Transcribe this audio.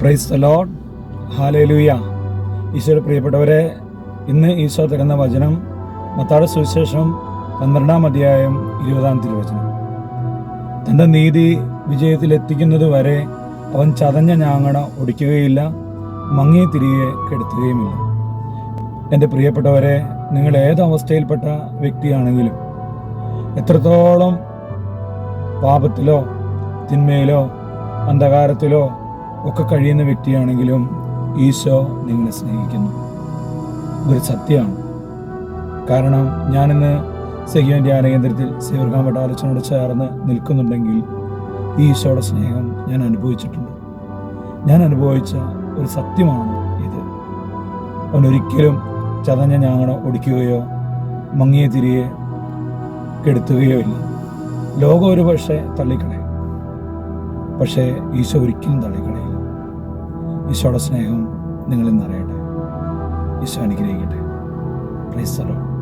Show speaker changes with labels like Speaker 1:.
Speaker 1: Price load hallelujah ഈശോയുടെ പ്രിയപ്പെട്ടവരെ ഇന്ന് ഈശോ തരുന്ന വചനം മത്താട് സുവിശേഷം പന്ത്രണ്ടാം അധ്യായം ഇരുപതാം തിരുവചനം. തന്റെ നീതി വിജയത്തിലെത്തിക്കുന്നത് വരെ അവൻ ചതഞ്ഞ ഞാങ്ങണ ഒടിക്കുകയില്ല മങ്ങി തിരികെ കെടുത്തുകയുമില്ല. എന്റെ പ്രിയപ്പെട്ടവരെ നിങ്ങൾ ഏത് അവസ്ഥയിൽപ്പെട്ട വ്യക്തിയാണെങ്കിലും എത്രത്തോളം പാപത്തിലോ തിന്മയിലോ അന്ധകാരത്തിലോ ഒക്കെ കഴിയുന്ന വ്യക്തിയാണെങ്കിലും ഈശോ നിങ്ങളെ സ്നേഹിക്കുന്നു. ഇതൊരു സത്യമാണ്. കാരണം ഞാനിന്ന് സെഹിയോൻ ധ്യാന കേന്ദ്രത്തിൽ ആലോചനയോട് ചേർന്ന് നിൽക്കുന്നുണ്ടെങ്കിൽ ഈശോയുടെ സ്നേഹം ഞാൻ അനുഭവിച്ചിട്ടുണ്ട്. ഞാൻ അനുഭവിച്ച ഒരു സത്യമാണ് ഇത്. അവൻ ഒരിക്കലും ചതഞ്ഞ ഞാങ്ങണ ഒടിക്കുകയോ മങ്ങിയ തിരികെ കെടുത്തുകയോ ഇല്ല. ലോകം ഒരു പക്ഷേ പക്ഷേ ഈശോ ഒരിക്കലും തള്ളിക്കളയില്ല. ഈശോയുടെ സ്നേഹം നിങ്ങളിൽ നിറയട്ടെ. ഈശോ അനുഗ്രഹിക്കട്ടെ. Please Lord